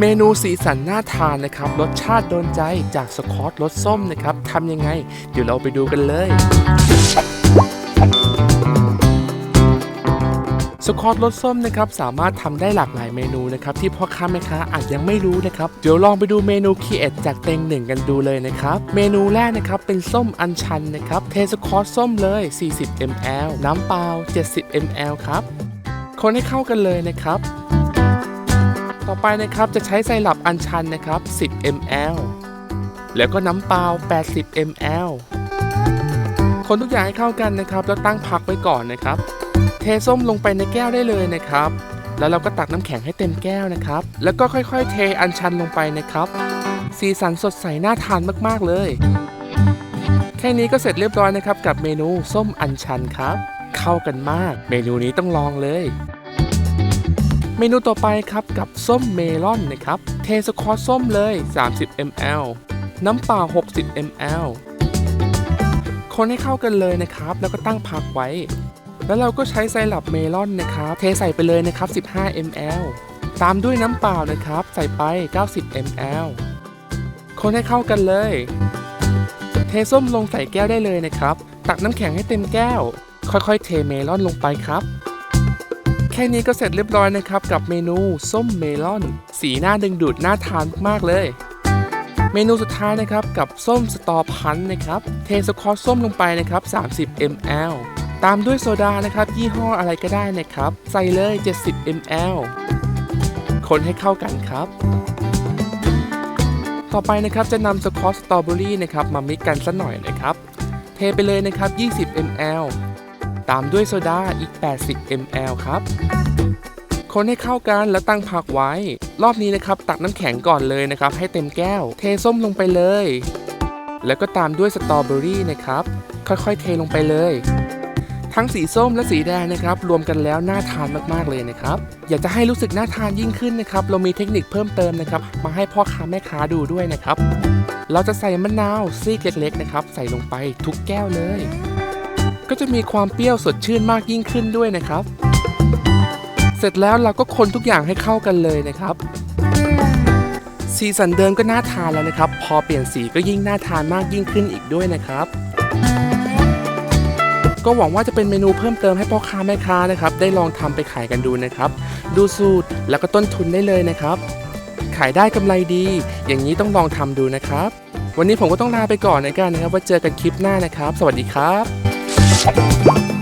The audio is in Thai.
เมนูสีสันน่าทานนะครับ รสชาติโดนใจจากสคอตรสส้มนะครับทำยังไง เดี๋ยวเราไปดูกันเลยสคอตรสส้มนะครับสามารถทำได้หลากหลายเมนูนะครับที่พ่อค้าแม่ค้าอาจยังไม่รู้นะครับเดี๋ยวลองไปดูเมนูคีเอทจากเต็งหนึ่งกันดูเลยนะครับเมนูแรกนะครับเป็นส้มอัญชันนะครับเทสคอตส้มเลย 40 ml น้ำเปล่า 70 ml ครับคนให้เข้ากันเลยนะครับ ต่อไปนะครับจะใช้ไซรัปอัญชันนะครับ 10 ml แล้วก็น้ำเปล่า 80 ml คนทุกอย่างให้เข้ากันนะครับ แล้วตั้งพักไว้ก่อนนะครับ เทส้มลงไปในแก้วได้เลยนะครับ แล้วเราก็ตักน้ำแข็งให้เต็มแก้วนะครับ แล้วก็ค่อยๆ เทอัญชันลงไปนะครับ สีสันสดใสน่าทานมากๆเลย แค่นี้ก็เสร็จเรียบร้อยนะครับ กับเมนูส้มอัญชันครับ เข้ากันมาก เมนูนี้ต้องลองเลย เมนูต่อไปครับกับส้มเมลอนนะครับ เทสคอตส้มเลย 30 ml น้ำเปล่า 60 ml คนให้เข้ากันเลยนะครับ แล้วก็ตั้งพักไว้ แล้วเราก็ใช้ไซรัปเมลอนนะครับ เทใส่ไปเลยนะครับ 15 ml ตามด้วยน้ำเปล่านะครับ ใส่ไป 90 ml คนให้เข้ากันเลย เทส้มลงใส่แก้วได้เลยนะครับ ตักน้ำแข็งให้เต็มแก้ว ค่อยๆ เทเมลอนลงไปครับ แค่นี้ก็เสร็จเรียบร้อยนะครับ กับเมนูส้มเมลอน สีหน้าดึงดูดน่าทานมากๆเลย เมนูสุดท้ายนะครับกับส้มสตอพันธ์นะครับ เทสควอตส้มลงไปนะครับ 30 ml ตามด้วยโซดานะครับ ยี่ห้ออะไรก็ได้นะครับ ใส่เลย 70 ml คนให้เข้ากันครับ ต่อไปนะครับจะนำสควอตสตรอเบอรี่นะครับมามิกกันสักหน่อยนะครับ เทไปเลยนะครับ 20 ml ตามด้วยโซดาอีก 80 ml ครับ คนให้เข้ากันแล้วตั้งพักไว้ รอบนี้นะครับตักน้ำแข็งก่อนเลยนะครับ ให้เต็มแก้ว เทส้มลงไปเลย แล้วก็ตามด้วยสตรอเบอรี่นะครับ ค่อยๆ เทลงไปเลย ทั้งสีส้มและสีแดงนะครับ รวมกันแล้วน่าทานมากๆเลยนะครับ อยากจะให้รู้สึกน่าทานยิ่งขึ้นนะครับ เรามีเทคนิคเพิ่มเติมนะครับ มาให้พ่อค้าแม่ค้าดูด้วยนะครับเราจะใส่มะนาวซีกเล็กๆนะครับ ใส่ลงไปทุกแก้วเลย ก็จะมีความเปรี้ยวสดชื่นมากยิ่งขึ้นด้วยนะครับ เสร็จแล้วเราก็คนทุกอย่างให้เข้ากันเลยนะครับ สีสันเดิมก็น่าทานแล้วนะครับ พอเปลี่ยนสีก็ยิ่งน่าทานมากยิ่งขึ้นอีกด้วยนะครับก็หวังว่าจะเป็นเมนูเพิ่มเติมให้พ่อค้าแม่ค้านะครับ ได้ลองทำไปขายกันดูนะครับ ดูสูตรแล้วก็ต้นทุนได้เลยนะครับ ขายได้กำไรดี อย่างนี้ต้องลองทำดูนะครับ วันนี้ผมก็ต้องลาไปก่อนนะกันนะครับ ว่าเจอกันคลิปหน้านะครับ สวัสดีครับ うん。